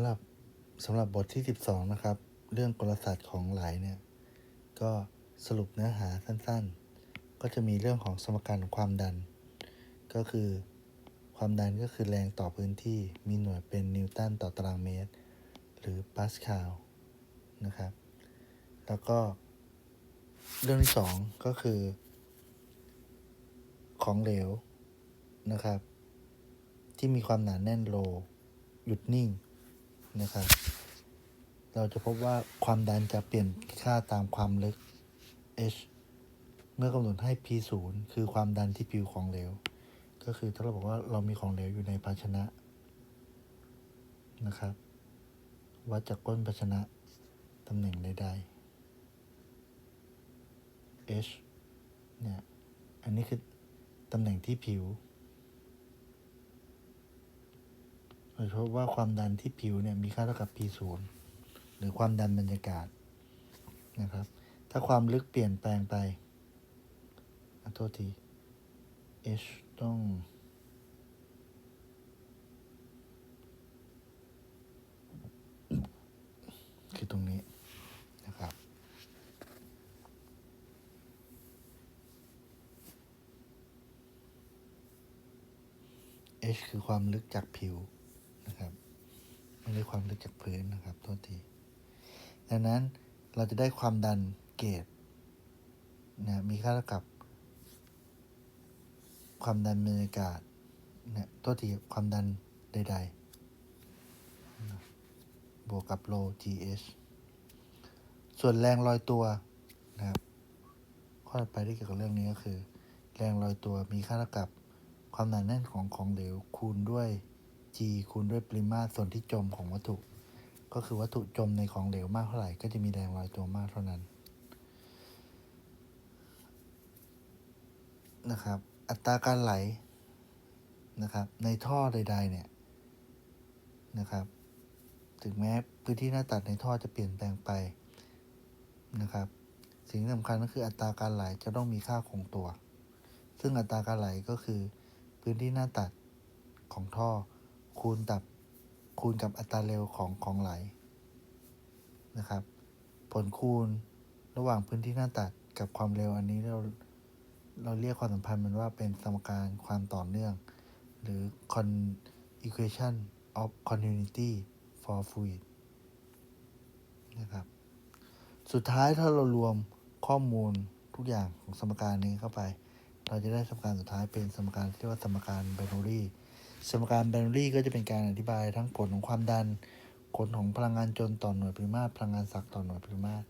ำหรับสำหรับบทที่ 12 นะครับ เรื่องกลศาสตร์ของไหลเนี่ย ก็สรุปเนื้อหาสั้นๆ ก็จะมีเรื่องของสมการความดัน ก็คือความดันก็คือแรงต่อพื้นที่มีหน่วยเป็นนิวตันต่อตารางเมตร หรือปาสคาลนะครับ แล้วก็ เรื่องที่สองก็คือ ของเหลวนะครับ ที่มีความหนาแน่นโล หยุดนิ่ง นะครับ เราจะพบว่าความดันจะเปลี่ยนค่าตามความลึก h เมื่อกำหนดให้ p 0คือความดันที่ผิวของเหลว ก็คือถ้าเราบอกว่าเรามีของเหลวอยู่ในภาชนะนะครับ วัดจากก้นภาชนะตำแหน่งใดๆ h เนี่ย อันนี้คือตำแหน่งที่ผิว โดยเฉพาะว่าความดันที่ผิวเนี่ยมีค่าเท่ากับ p 0 หรือความดันบรรยากาศนะครับ ถ้าความลึกเปลี่ยนแปลงไปอโทษที h ต้อง คือตรงนี้นะครับ h คือความลึกจากผิว ไม่ได้ความลึกจากพื้นนะครับโทษที ดังนั้นเราจะได้ความดันเกจนะมีค่าเท่ากับ ความดันบรรยากาศนะโทษทีความดันใดๆนะบวกกับโล GH ส่วนแรงลอยตัวนะครับข้อต่อไปที่เกี่ยวกับเรื่องนี้ก็คือ แรงลอยตัวมีค่าเท่ากับความหนาแน่นของของเหลวคูณด้วย g คูณด้วยปริมาตรส่วนที่จมของวัตถุ ก็คือวัตถุจมในของเหลวมากเท่าไหร่ ก็จะมีแรงลอยตัวมากเท่านั้นนะครับ อัตราการไหลนะครับ ในท่อใด ๆ เนี่ยนะครับ ถึงแม้พื้นที่หน้าตัดในท่อจะเปลี่ยนแปลงไปนะครับ สิ่งสำคัญก็คืออัตราการไหลจะต้องมีค่าคงตัว ซึ่งอัตราการไหลก็คือพื้นที่หน้าตัดของท่อ คูณกับคูณกับอัตราเร็วของของไหลนะครับ ผลคูณระหว่างพื้นที่หน้าตัดกับความเร็วอันนี้เราเราเรียกความสัมพันธ์มันว่าเป็นสมการความต่อเนื่อง หรือ con equation of continuity for fluid นะครับ สุดท้ายถ้าเรารวมข้อมูลทุกอย่างของสมการนี้เข้าไป เราจะได้สมการสุดท้ายเป็นสมการที่เรียกว่าสมการไบโนรี สมการไบโนรี่ก็จะเป็นการอธิบายทั้งผลของความดันผลของพลังงานจนต่อหน่วยปริมาตรพลังงานศักต่อหน่วยปริมาตร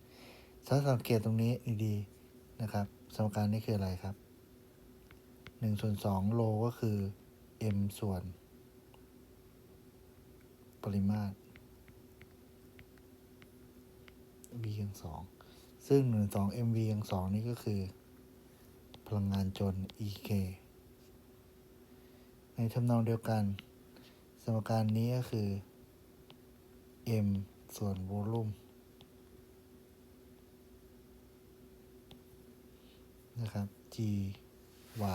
ถ้าสังเกตตรงนี้ดีๆนะครับ สมการนี้คืออะไรครับหนึ่งส่วนสองโลก็คือ m ส่วน ปริมาตร v กำลังสองซึ่งหนึ่งสอง mv กำลังสองนี่ก็คือ พลังงานจน ek ในทำนองเดียวกัน สมการนี้ก็คือ m ส่วนโวลูมนะครับ g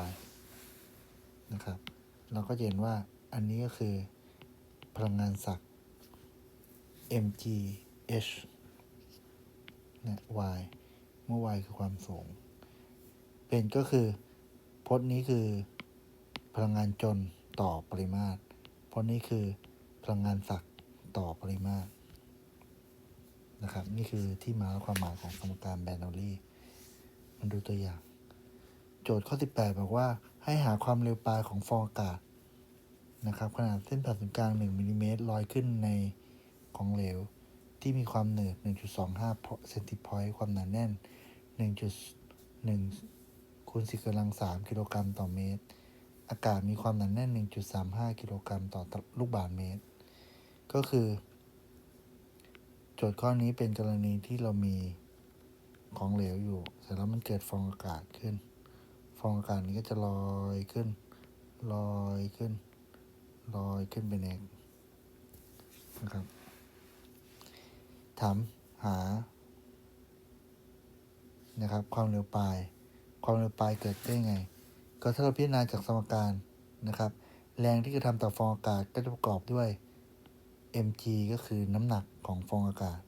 y นะครับ เราก็เห็นว่าอันนี้ก็คือ พลังงานศัก mg h นะ y เมื่อ y คือความสูง เป็นก็คือพจน์นี้คือ พลังงานจนต่อปริมาตร เพจน์นี้คือพลังงานศักต่อปริมาตรนะครับ นี่คือที่มาและความหมายของสมการแบนอลี่มันดูตัวอย่าง โจทย์ข้อ 18 บอกว่าให้หาความเร็วปลายของฟองอากาศนะครับ ขนาดเส้นผ่านศูนย์กลาง 1มิลลิเมตรลอยขึ้นในของเหลว ที่มีความหนืด 1.25เซนติพอยต์ความหนาแน่น 1.1คูณ10กำลัง 3 กิโลกรัมต่อเมตร อากาศมีความหนาแน่น 1.35 กิโลกรัมต่อลูกบาศก์เมตร ก็คือ โจทย์ข้อนี้เป็นกรณีที่เรามีของเหลวอยู่ เสร็จแล้วมันเกิดฟองอากาศขึ้น ฟองอากาศนี้ก็จะลอยขึ้น ลอยขึ้น ลอยขึ้นเป็นเองนะครับ ถามหา นะครับ ความเร็วปลาย ความเร็วปลายเกิดได้ไง ก็ถ้าเราพิจารณาจากสมการนะครับ แรงที่กระทำต่อฟองอากาศก็จะประกอบด้วย mg ก็คือน้ำหนักของฟองอากาศ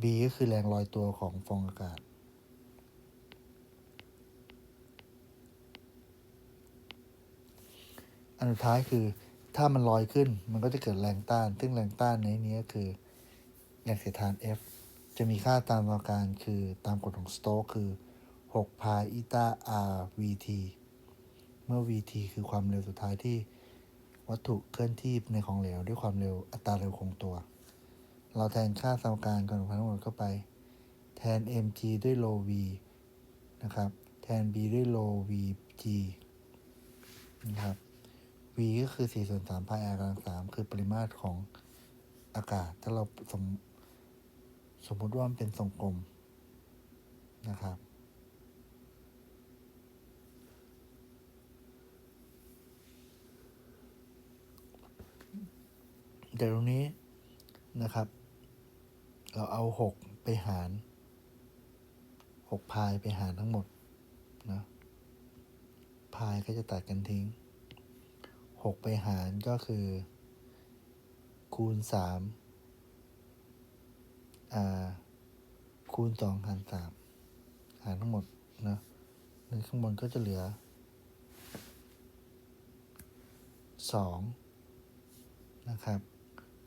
b ก็คือแรงลอยตัวของฟองอากาศ อันสุดท้ายคือถ้ามันลอยขึ้นมันก็จะเกิดแรงต้าน ซึ่งแรงต้านในนี้ก็คือแรงเสียดทาน F จะมีค่าตามสมการคือตามกฎของสโตกคือ 6 พายอีตา r vt เมื่อ vt คือความเร็วสุดท้ายที่วัตถุเคลื่อนที่ในของเหลวด้วยความเร็วอัตราเร็วคงตัว เราแทนค่าสมการก่อนทั้งหมดเข้าไป แทน mg ด้วย rho v นะครับ แทน b ด้วย rho vg นะครับ v ก็คือ4ส่วน3พาย r กำลัง3คือปริมาตรของอากาศ ถ้าเราสมสมมติว่ามันเป็นทรงกลมนะครับ เดี๋ยวตรงนี้นะครับ เราเอา 6 ไปหาร 6 พายไปหารทั้งหมดนะพายก็จะตัดกันทิ้ง 6 ไปหารก็คือ คูณ3อ่าคูณ 2 หาร 3 หารทั้งหมดนะในข้างบนก็จะเหลือ 2 นะครับ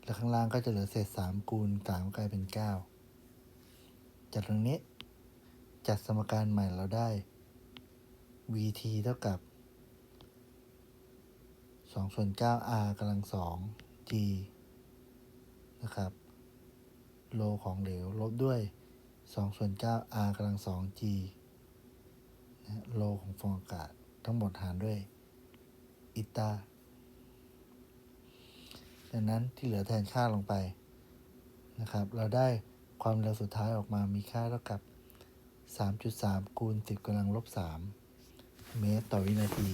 แล้วข้างล่างก็จะเหลือเศษ3คูณ3กลายเป็น9จากตรงนี้ จัดสมการใหม่เราได้ vt เท่ากับ2ส่วน9 r กำลัง2 g นะครับ โลของเหลวลบด้วย2ส่วน9 r กำลัง2 g นะโลของฟองอากาศทั้งหมดหารด้วยอิตา ดังนั้นที่เหลือแทนค่าลงไปนะครับ เราได้ความเร็วสุดท้ายออกมามีค่าเท่ากับ 3.3 คูณ 10กำลังลบ 3 เมตรต่อวินาที